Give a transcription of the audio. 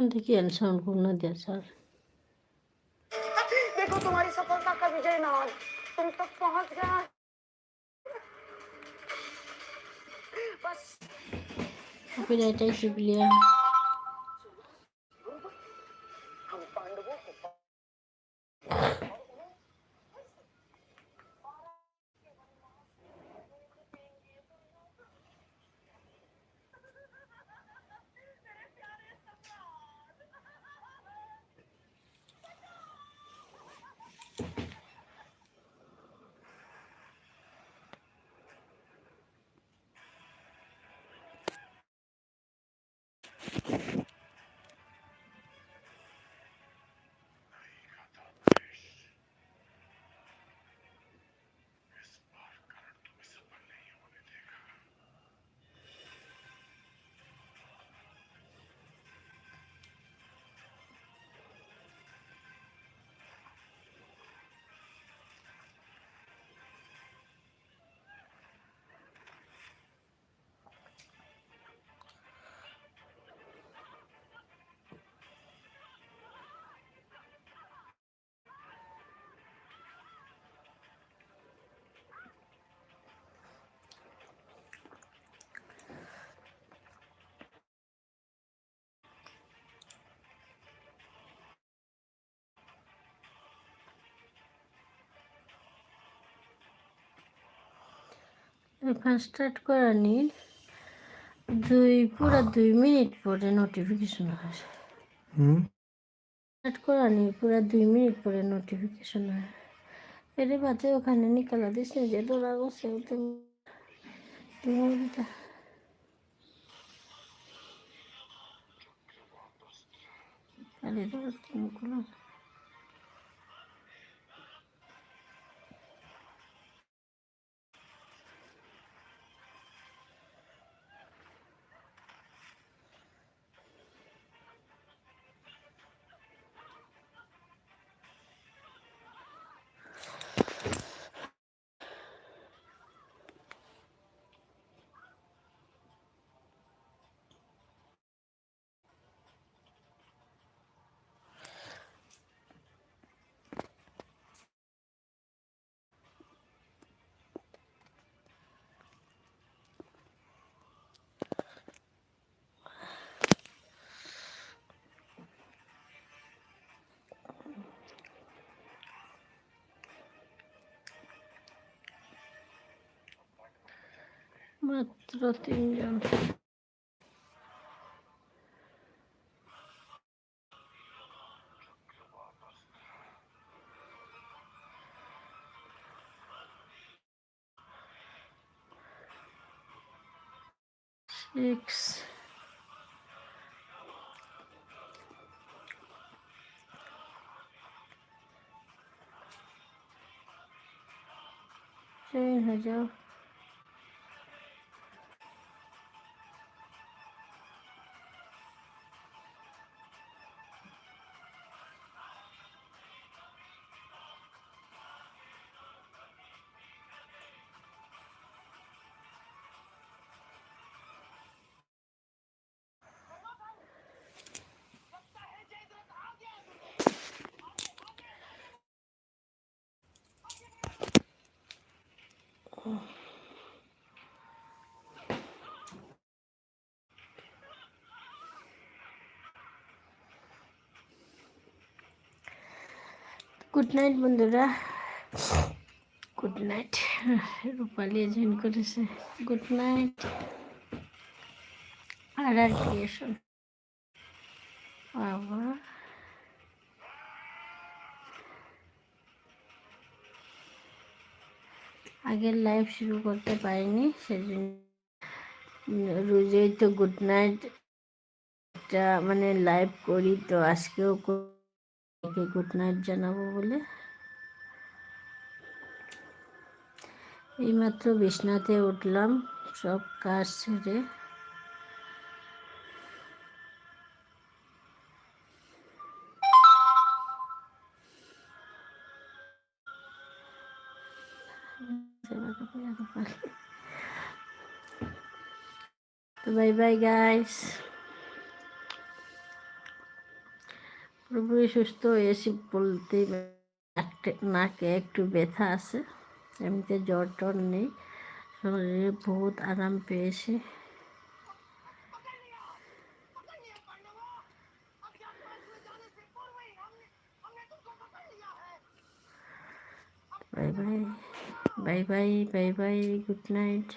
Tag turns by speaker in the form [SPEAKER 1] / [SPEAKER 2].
[SPEAKER 1] देखिए अल्ट्रासाउंड को ना दिया सर
[SPEAKER 2] देखो तुम्हारी सफलता का विजय ना तुम तक पहुँच गए बस।
[SPEAKER 1] तो कॉपीराइट लिया স্টার্ট করা নিন। দুই পুরো দুই মিনিট পরে নোটিফিকেশন আসে
[SPEAKER 3] হুম?
[SPEAKER 1] স্টার্ট করা নিন পুরো দুই মিনিট পরে নোটিফিকেশন হয়। এর বাদে ওখানে নিকালা দিছে যে দৌড়া গেছে তুমি আরে দৌড়া তুমি মাত্র তিনজন সিক্স তিন হাজার Good night বন্ধুরা। গুড নাইট রূপালি জয়েন করেছে। গুড নাইট আর আর ক্রিয়েশন বাবা। আগের লাইভ শুরু করতে পারিনি, সেজন্য রোজই তো গুড নাইট মানে লাইভ করি, তো আজকেও গুড নাইট জানাবো বলে এইমাত্র বিছনাতে উঠলাম সব কাজ ছেড়ে তো বাই বাই পুরোপুরি সুস্থ হয়েছি বলতে। নাকে একটু ব্যথা আছে। এমনিতে জ্বর টর নেই। শরীরে বহুত আরাম পেয়েছি। Bye bye bye bye bye bye good night